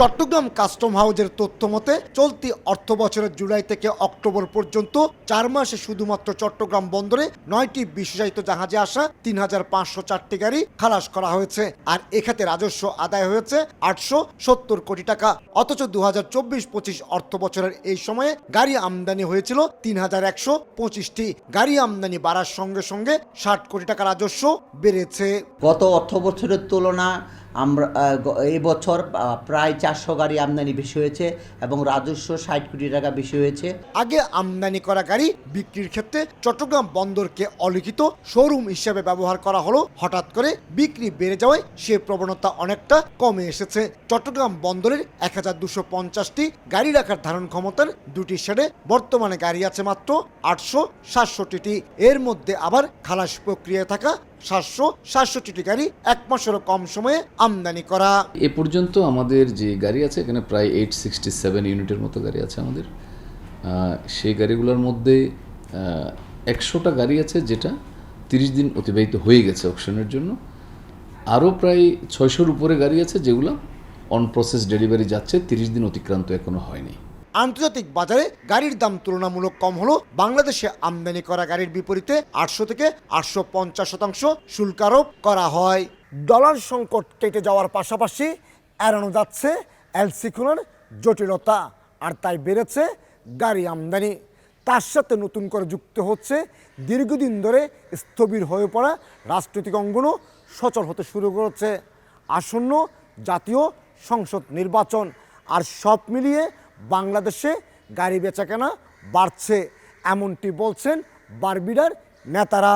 Chittagong custom হাউজের তথ্য মতে, চলতি অর্থ বছরের জুলাই থেকে অক্টোবর পর্যন্ত চার মাসে শুধুমাত্র চট্টগ্রাম বন্দরে নয়টি বিশেষায়িত জাহাজে আসা তিন হাজার পাঁচশো চারটি গাড়ি খালাস করা হয়েছে। আর এখাতে রাজস্ব আদায় হয়েছে আটশো সত্তর কোটি টাকা। অথচ দু হাজার চব্বিশ পঁচিশ অর্থ বছরের এই সময়ে গাড়ি আমদানি হয়েছিল তিন হাজার একশো পঁচিশটি। গাড়ি আমদানি বাড়ার সঙ্গে সঙ্গে ষাট কোটি টাকা রাজস্ব বেড়েছে। গত অর্থ বছরের তুলনা আমরা আহ, গ- এই বছর আহ, প্রায় চারশো গাড়ি আমদানি বেশি হয়েছে এবং রাজস্ব ষাট কোটি টাকা বেশি হয়েছে। আগে আমদানি করা গাড়ি বিক্রির ক্ষেত্রে চট্টগ্রাম বন্দরকে অলিখিত শোরুম হিসেবে ব্যবহার করা হলো। হঠাৎ করে বিক্রি বেড়ে যাওয়ায় সে প্রবণতা অনেকটা কমে এসেছে। চট্টগ্রাম বন্দরের এক হাজার দুশো পঞ্চাশটি গাড়ি রাখার ধারণ ক্ষমতার দুটি শেডে বর্তমানে গাড়ি আছে মাত্র আটশো সাতষট্টিটি। এর মধ্যে আবার খালাস প্রক্রিয়ায় থাকা সাতশো সাতষট্টিটি গাড়ি এক মাসেরও কম সময়ে আমদানি করা। এ পর্যন্ত আমাদের যে গাড়ি আছে, এখানে প্রায় এইট সিক্সটি সেভেন ইউনিটের মতো গাড়ি আছে আমাদের। সেই গাড়িগুলোর মধ্যে একশোটা গাড়ি আছে যেটা তিরিশ দিন অতিবাহিত হয়ে গেছে অকশনের জন্য। আরও প্রায় ছয়শোর উপরে গাড়ি আছে যেগুলো অন প্রসেস ডেলিভারি যাচ্ছে, তিরিশ দিন অতিক্রান্ত এখনও হয়নি। আন্তর্জাতিক বাজারে গাড়ির দাম তুলনামূলক কম হলো। বাংলাদেশে আমদানি করা গাড়ির বিপরীতে আটশো থেকে আটশো পঞ্চাশ শতাংশ শুল্ক আরোপ করা হয়। ডলার সংকট কেটে যাওয়ার পাশাপাশি এড়ানো যাচ্ছে এলসিকুলার জটিলতা, আর তাই বেড়েছে গাড়ি আমদানি। তার সাথে নতুন করে যুক্ত হচ্ছে দীর্ঘদিন ধরে স্থবির হয়ে পড়া রাজনৈতিক অঙ্গনও সচল হতে শুরু করেছে। আসন্ন জাতীয় সংসদ নির্বাচন, আর সব মিলিয়ে বাংলাদেশে গাড়ি বেচাকেনা বাড়ছে, এমনটি বলছেন বারবিডার নেতারা।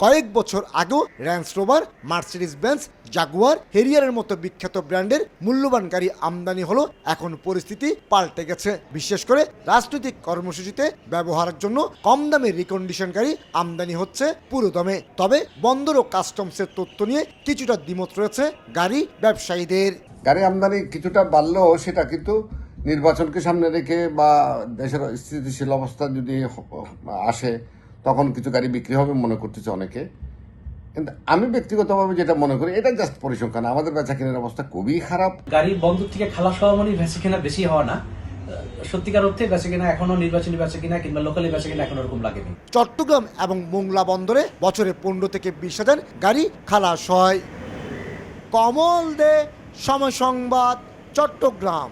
কয়েক বছর আগেও Range Rover Mercedes Benz Jaguar, হেরিয়ারের মতো বিখ্যাত ব্র্যান্ডের মূল্যবান গাড়ি আমদানি হলো, এখন পরিস্থিতি পাল্টে গেছে। বিশেষ করে রাজনৈতিক কর্মসূচিতে ব্যবহারের জন্য কম দামে রিকন্ডিশন গাড়ি আমদানি হচ্ছে পুরো দমে। তবে বন্দর ও কাস্টমসের তথ্য নিয়ে কিছুটা দ্বিমত রয়েছে গাড়ি ব্যবসায়ীদের। গাড়ি আমদানি কিছুটা বাড়লেও সেটা কিন্তু নির্বাচনকে সামনে রেখে বা দেশের স্থিতিশীল অবস্থা যদি আসে তখন কিছু গাড়ি বিক্রি হবে মনে করতেছে অনেকে। কিন্তু আমি ব্যক্তিগতভাবে যেটা মনে করি এটা জাস্ট পরিসংখ্যান। আমাদের বেচা কেনার অবস্থা খুবই খারাপ। গাড়ি বন্দর থেকে খালাস হওয়া মানে বেচা কেনা বেশি হওয়া না। সত্যিকার অর্থে বেচা কেনা এখনও নির্বাচনী বেচা কিনা কিংবা লোকালি বেচা কিনা এখন ওরকম লাগেনি। চট্টগ্রাম এবং মোংলা বন্দরে বছরে পনেরো থেকে বিশ হাজার গাড়ি খালাস হয়। কমল দে সময় সংবাদ চট্টগ্রাম।